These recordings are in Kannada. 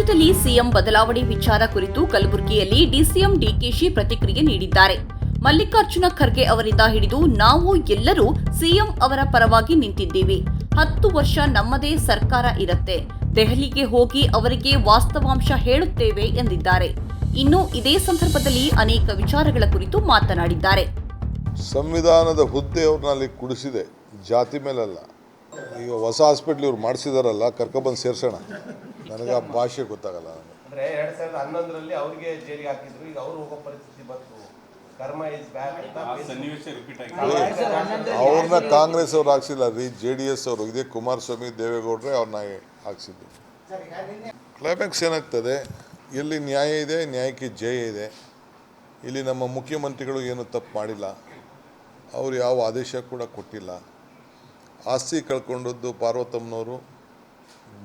ರಾಜ್ಯದಲ್ಲಿ ಸಿಎಂ ಬದಲಾವಣೆ ವಿಚಾರ ಕುರಿತು ಕಲಬುರಗಿಯಲ್ಲಿ ಡಿಸಿಎಂ ಡಿಕೆಶಿ ಪ್ರತಿಕ್ರಿಯೆ ನೀಡಿದ್ದಾರೆ. ಮಲ್ಲಿಕಾರ್ಜುನ ಖರ್ಗೆ ಅವರಿಂದ ಹಿಡಿದು ನಾವು ಎಲ್ಲರೂ ಸಿಎಂ ಅವರ ಪರವಾಗಿ ನಿಂತಿದ್ದೀವಿ. ಹತ್ತು ವರ್ಷ ನಮ್ಮದೇ ಸರ್ಕಾರ ಇರುತ್ತೆ. ದೆಹಲಿಗೆ ಹೋಗಿ ಅವರಿಗೆ ವಾಸ್ತವಾಂಶ ಹೇಳುತ್ತೇವೆ ಎಂದಿದ್ದಾರೆ. ಇನ್ನು ಇದೇ ಸಂದರ್ಭದಲ್ಲಿ ಅನೇಕ ವಿಚಾರಗಳ ಕುರಿತು ಮಾತನಾಡಿದ್ದಾರೆ. ಸಂವಿಧಾನದ ಹುದ್ದೆ ಅವ್ರನ್ನಲ್ಲಿ ಕುಡಿಸಿದೆ. ಜಾತಿ ಮೇಲಲ್ಲ. ಈಗ ಹೊಸ ಹಾಸ್ಪಿಟ್ಲ್ ಇವ್ರು ಮಾಡಿಸಿದಾರಲ್ಲ ಕರ್ಕೊಬಂದು ಸೇರ್ಸೋಣ. ನನಗೆ ಆ ಭಾಷೆ ಗೊತ್ತಾಗಲ್ಲ. ನನಗೆ ಅಂದ್ರೆ ಎರಡ್ ಸಾವಿರದ ಹನ್ನೊಂದರಲ್ಲಿ ಅವ್ರಿಗೆ ಜೈಲಿಗೆ ಹಾಕಿದ್ರು ಈಗ ಅವ್ರು ಹೋಗೋ ಪರಿಸ್ಥಿತಿ ಬಂತು. ಕರ್ಮ ಇಸ್ ಬ್ಯಾಕ್ ಅಂತ ಸನ್ನಿವೇಶ ರಿಪೀಟ್ ಆಗಿ. ಅವ್ರನ್ನ ಕಾಂಗ್ರೆಸ್ ಅವ್ರು ಹಾಕ್ಸಿಲ್ಲ ರೀ ಜೆ ಡಿ ಎಸ್ ಅವರು ಇದೇ ಕುಮಾರಸ್ವಾಮಿ ದೇವೇಗೌಡರೇ ಅವ್ರನ್ನ ಹಾಕ್ಸಿದ್ದು. ಕ್ಲೈಮ್ಯಾಕ್ಸ್ ಏನಾಗ್ತದೆ? ಇಲ್ಲಿ ನ್ಯಾಯ ಇದೆ ನ್ಯಾಯಕ್ಕೆ ಜಯ ಇದೆ. ಇಲ್ಲಿ ನಮ್ಮ ಮುಖ್ಯಮಂತ್ರಿಗಳು ಏನು ತಪ್ಪು ಮಾಡಿಲ್ಲ. ಅವರು ಯಾವ ಆದೇಶ ಕೂಡ ಕೊಟ್ಟಿಲ್ಲ. ಆಸ್ತಿ ಕಳ್ಕೊಂಡದ್ದು ಪಾರ್ವತಮ್ಮನವರು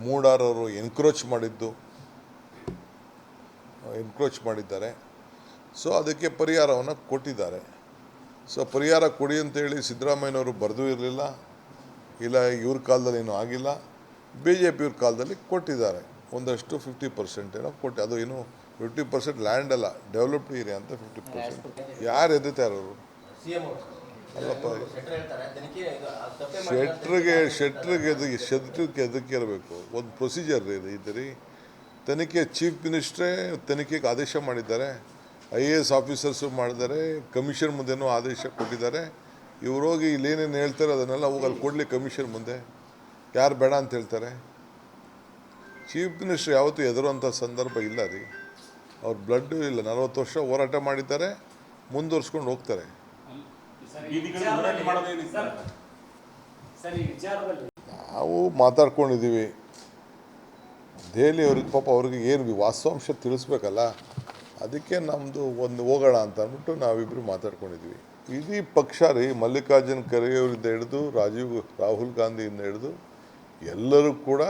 ಮೂಡಾರವರು ಎನ್ಕ್ರೋಚ್ ಮಾಡಿದ್ದು ಎನ್ಕ್ರೋಚ್ ಮಾಡಿದ್ದಾರೆ. ಸೊ ಅದಕ್ಕೆ ಪರಿಹಾರವನ್ನು ಕೊಟ್ಟಿದ್ದಾರೆ. ಸೊ ಪರಿಹಾರ ಕೊಡಿ ಅಂತೇಳಿ ಸಿದ್ದರಾಮಯ್ಯನವರು ಬರೆದು ಇರಲಿಲ್ಲ. ಇಲ್ಲ ಇವ್ರ ಕಾಲದಲ್ಲಿ ಏನೂ ಆಗಿಲ್ಲ. ಬಿ ಜೆ ಪಿಯವ್ರ ಕಾಲದಲ್ಲಿ ಕೊಟ್ಟಿದ್ದಾರೆ. ಒಂದಷ್ಟು ಫಿಫ್ಟಿ ಪರ್ಸೆಂಟ್ ಏನೋ ಕೊಟ್ಟು ಅದು ಏನು ಫಿಫ್ಟಿ ಪರ್ಸೆಂಟ್ ಲ್ಯಾಂಡ್ ಅಲ್ಲ ಡೆವಲಪ್ಡ್ ಏರಿಯಾ ಅಂತ ಫಿಫ್ಟಿ ಪರ್ಸೆಂಟ್ ಯಾರು ಅವರು. ಅಲ್ಲಪ್ಪ ಶೆಟ್ರಿಗೆ ಶೆಟ್ರಿಗೆ ಎದಕ್ಕೆ ಶೆಟ್ರಿಗೆ ಎದಕ್ಕೆ ಇರಬೇಕು. ಒಂದು ಪ್ರೊಸೀಜರ್ ಇದೆ ಇದರಿ ತನಿಖೆ ಚೀಫ್ ಮಿನಿಸ್ಟ್ರೇ ತನಿಖೆಗೆ ಆದೇಶ ಮಾಡಿದ್ದಾರೆ. ಐ ಎ ಎಸ್ ಆಫೀಸರ್ಸು ಮಾಡಿದ್ದಾರೆ. ಕಮಿಷನ್ ಮುಂದೆನೂ ಆದೇಶ ಕೊಟ್ಟಿದ್ದಾರೆ. ಇವ್ರು ಹೋಗಿ ಇಲ್ಲೇನೇನು ಹೇಳ್ತಾರೆ ಅದನ್ನೆಲ್ಲ ಹೋಗಿ ಅಲ್ಲಿ ಕೊಡಲಿ ಕಮಿಷನ್ ಮುಂದೆ. ಯಾರು ಬೇಡ ಅಂತ ಹೇಳ್ತಾರೆ. ಚೀಫ್ ಮಿನಿಸ್ಟ್ರ್ ಯಾವತ್ತೂ ಎದುರುವಂಥ ಸಂದರ್ಭ ಇಲ್ಲ ರೀ. ಅವ್ರ ಬ್ಲಡ್ಡು ಇಲ್ಲ ನಲವತ್ತು ವರ್ಷ ಹೋರಾಟ ಮಾಡಿದ್ದಾರೆ. ಮುಂದುವರ್ಸ್ಕೊಂಡು ಹೋಗ್ತಾರೆ. ಬೀದಿಗಳು ಹೋರಾಟ ಮಾಡೋದೇನಿಲ್ಲ ಸರ್ ನಾವು ಮಾತಾಡ್ಕೊಂಡಿದ್ದೀವಿ. ದೆಹಲಿ ಅವ್ರಿಗೆ ಪಾಪ ಅವ್ರಿಗೆ ಏನು ವಾಸ್ತವಾಂಶ ತಿಳಿಸ್ಬೇಕಲ್ಲ ಅದಕ್ಕೆ ನಮ್ಮದು ಒಂದು ಹೋಗೋಣ ಅಂತ ಅಂದ್ಬಿಟ್ಟು ನಾವಿಬ್ಬರು ಮಾತಾಡ್ಕೊಂಡಿದ್ವಿ ಇಡೀ ಪಕ್ಷ ರೀ ಮಲ್ಲಿಕಾರ್ಜುನ್ ಖರ್ಗೆ ಅವರಿಂದ ಹಿಡಿದು ರಾಜೀವ್ ರಾಹುಲ್ ಗಾಂಧಿಯಿಂದ ಹಿಡಿದು ಎಲ್ಲರೂ ಕೂಡ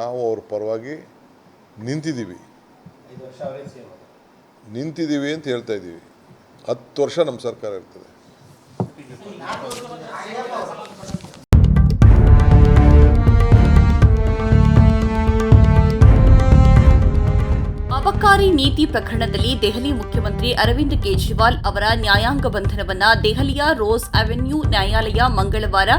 ನಾವು ಅವ್ರ ಪರವಾಗಿ ನಿಂತಿದ್ದೀವಿ. ನಿಂತಿದ್ದೀವಿ ಅಂತ ಹೇಳ್ತಾ ಇದ್ದೀವಿ. ಹತ್ತು ವರ್ಷ ನಮ್ಮ ಸರ್ಕಾರ ಇರ್ತದೆ. ಅಬಕಾರಿ ನೀತಿ ಪ್ರಕರಣದಲ್ಲಿ ದೆಹಲಿ ಮುಖ್ಯಮಂತ್ರಿ ಅರವಿಂದ್ ಕೇಜ್ರಿವಾಲ್ ಅವರ ನ್ಯಾಯಾಂಗ ಬಂಧನವನ್ನು ದೆಹಲಿಯ ರೋಸ್ ಅವೆನ್ಯೂ ನ್ಯಾಯಾಲಯ ಮಂಗಳವಾರ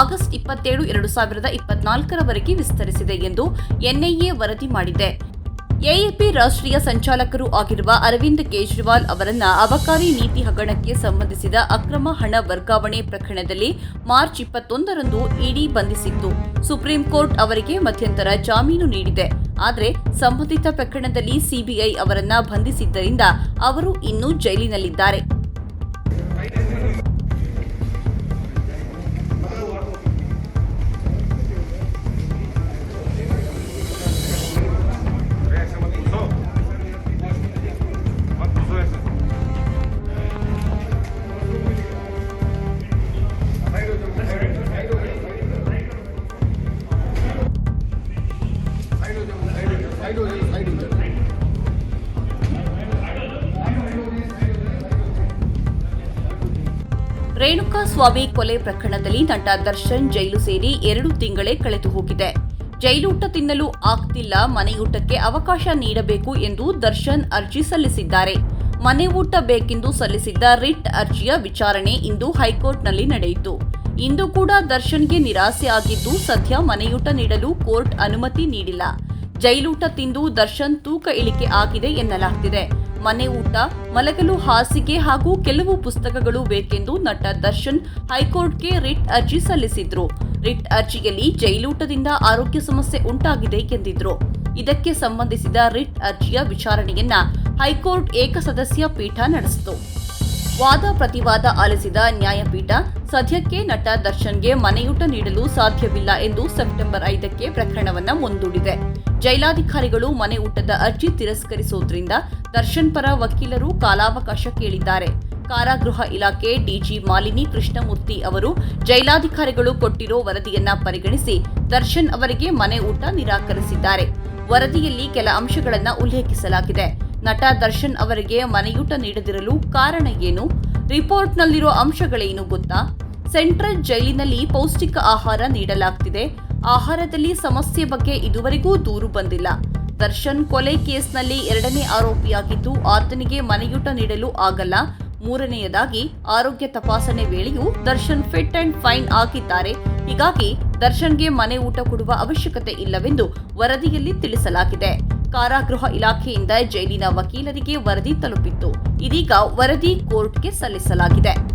ಆಗಸ್ಟ್ ಇಪ್ಪತ್ತೇಳು, ಎರಡು ಸಾವಿರದ ಇಪ್ಪತ್ನಾಲ್ಕರವರೆಗೆ ವಿಸ್ತರಿಸಿದೆ ಎಂದು ಎನ್ಐಎ ವರದಿ ಮಾಡಿದೆ. ಎಎಪಿ ರಾಷ್ಟ್ರೀಯ ಸಂಚಾಲಕರು ಆಗಿರುವ ಅರವಿಂದ್ ಕೇಜ್ರಿವಾಲ್ ಅವರನ್ನ ಅಬಕಾರಿ ನೀತಿ ಹಗರಣಕ್ಕೆ ಸಂಬಂಧಿಸಿದ ಅಕ್ರಮ ಹಣ ವರ್ಗಾವಣೆ ಪ್ರಕರಣದಲ್ಲಿ ಮಾರ್ಚ್ ಇಪ್ಪತ್ತೊಂದರಂದು ಇಡಿ ಬಂಧಿಸಿತ್ತು. ಸುಪ್ರೀಂ ಕೋರ್ಟ್ ಅವರಿಗೆ ಮಧ್ಯಂತರ ಜಾಮೀನು ನೀಡಿದೆ. ಆದರೆ ಸಂಬಂಧಿತ ಪ್ರಕರಣದಲ್ಲಿ ಸಿಬಿಐ ಅವರನ್ನ ಬಂಧಿಸಿದ್ದರಿಂದ ಅವರು ಇನ್ನೂ ಜೈಲಿನಲ್ಲಿದ್ದಾರೆ. ರೇಣುಕಾ ಸ್ವಾಮಿ ಕೊಲೆ ಪ್ರಕರಣದಲ್ಲಿ ನಟ ದರ್ಶನ್ ಜೈಲು ಸೇರಿ ಎರಡು ತಿಂಗಳೇ ಕಳೆದು ಹೋಗಿದೆ. ಜೈಲೂಟ ತಿನ್ನಲು ಆಗ್ತಿಲ್ಲ, ಮನೆಯೂಟಕ್ಕೆ ಅವಕಾಶ ನೀಡಬೇಕು ಎಂದು ದರ್ಶನ್ ಅರ್ಜಿ ಸಲ್ಲಿಸಿದ್ದಾರೆ. ಮನೆ ಊಟ ಬೇಕೆಂದು ಸಲ್ಲಿಸಿದ್ದ ರಿಟ್ ಅರ್ಜಿಯ ವಿಚಾರಣೆ ಇಂದು ಹೈಕೋರ್ಟ್ನಲ್ಲಿ ನಡೆಯಿತು. ಇಂದು ಕೂಡ ದರ್ಶನ್ಗೆ ನಿರಾಸೆ ಆಗಿದ್ದು ಸದ್ಯ ಮನೆಯೂಟ ನೀಡಲು ಕೋರ್ಟ್ ಅನುಮತಿ ನೀಡಿಲ್ಲ. ಜೈಲೂಟ ತಿಂದು ದರ್ಶನ್ ತೂಕ ಇಳಿಕೆ ಆಗಿದೆ ಎನ್ನಲಾಗ್ತಿದೆ. ಮನೆ ಊಟ, ಮಲಗಲು ಹಾಸಿಗೆ ಹಾಗೂ ಕೆಲವು ಪುಸ್ತಕಗಳು ಬೇಕೆಂದು ನಟ ದರ್ಶನ್ ಹೈಕೋರ್ಟ್ಗೆ ರಿಟ್ ಅರ್ಜಿ ಸಲ್ಲಿಸಿದ್ರು. ರಿಟ್ ಅರ್ಜಿಯಲ್ಲಿ ಜೈಲೂಟದಿಂದ ಆರೋಗ್ಯ ಸಮಸ್ಯೆ ಉಂಟಾಗಿದೆ ಎಂದಿದ್ರು. ಇದಕ್ಕೆ ಸಂಬಂಧಿಸಿದ ರಿಟ್ ಅರ್ಜಿಯ ವಿಚಾರಣೆಯನ್ನ ಹೈಕೋರ್ಟ್ ಏಕಸದಸ್ಯ ಪೀಠ ನಡೆಸಿತು. ವಾದ ಪ್ರತಿವಾದ ಆಲಿಸಿದ ನ್ಯಾಯಪೀಠ ಸದ್ಯಕ್ಕೆ ನಟ ದರ್ಶನ್ಗೆ ಮನೆಯೂಟ ನೀಡಲು ಸಾಧ್ಯವಿಲ್ಲ ಎಂದು ಸೆಪ್ಟೆಂಬರ್ ಐದಕ್ಕೆ ಪ್ರಕರಣವನ್ನು ಮುಂದೂಡಿದೆ. ಜೈಲಾಧಿಕಾರಿಗಳು ಮನೆ ಊಟದ ಅರ್ಜಿ ತಿರಸ್ಕರಿಸೋದ್ರಿಂದ ದರ್ಶನ್ ಪರ ವಕೀಲರು ಕಾಲಾವಕಾಶ ಕೇಳಿದ್ದಾರೆ. ಕಾರಾಗೃಹ ಇಲಾಖೆ ಡಿಜಿ ಮಾಲಿನಿ ಕೃಷ್ಣಮೂರ್ತಿ ಅವರು ಜೈಲಾಧಿಕಾರಿಗಳು ಕೊಟ್ಟಿರೋ ವರದಿಯನ್ನ ಪರಿಗಣಿಸಿ ದರ್ಶನ್ ಅವರಿಗೆ ಮನೆ ಊಟ ನಿರಾಕರಿಸಿದ್ದಾರೆ. ವರದಿಯಲ್ಲಿ ಕೆಲ ಅಂಶಗಳನ್ನ ಉಲ್ಲೇಖಿಸಲಾಗಿದೆ. ನಟ ದರ್ಶನ್ ಅವರಿಗೆ ಮನೆಯೂಟ ನೀಡದಿರಲು ಕಾರಣ ಏನು? ರಿಪೋರ್ಟ್ನಲ್ಲಿರೋ ಅಂಶಗಳೇನು ಗೊತ್ತಾ? ಸೆಂಟ್ರಲ್ ಜೈಲಿನಲ್ಲಿ ಪೌಷ್ಟಿಕ ಆಹಾರ ನೀಡಲಾಗ್ತಿದೆ. ಆಹಾರದಲ್ಲಿ ಸಮಸ್ಯೆ ಬಗ್ಗೆ ಇದುವರೆಗೂ ದೂರು ಬಂದಿಲ್ಲ. ದರ್ಶನ್ ಕೊಲೆ ಕೇಸ್ನಲ್ಲಿ ಎರಡನೇ ಆರೋಪಿಯಾಗಿದ್ದು, ಆತನಿಗೆ ಮನೆಯೂಟ ನೀಡಲು ಆಗಲ್ಲ. ಮೂರನೆಯದಾಗಿ, ಆರೋಗ್ಯ ತಪಾಸಣೆ ವೇಳೆಯೂ ದರ್ಶನ್ ಫಿಟ್ ಅಂಡ್ ಫೈನ್ ಆಗಿದ್ದಾರೆ. ಹೀಗಾಗಿ ದರ್ಶನ್ಗೆ ಮನೆ ಊಟ ಕೊಡುವ ಅವಶ್ಯಕತೆ ಇಲ್ಲವೆಂದು ವರದಿಯಲ್ಲಿ ತಿಳಿಸಲಾಗಿದೆ. ಕಾರಾಗೃಹ ಇಲಾಖೆಯಿಂದ ಜೈಲಿನ ವಕೀಲರಿಗೆ ವರದಿ ತಲುಪಿತ್ತು. ಇದೀಗ ವರದಿ ಕೋರ್ಟ್ಗೆ ಸಲ್ಲಿಸಲಾಗಿದೆ.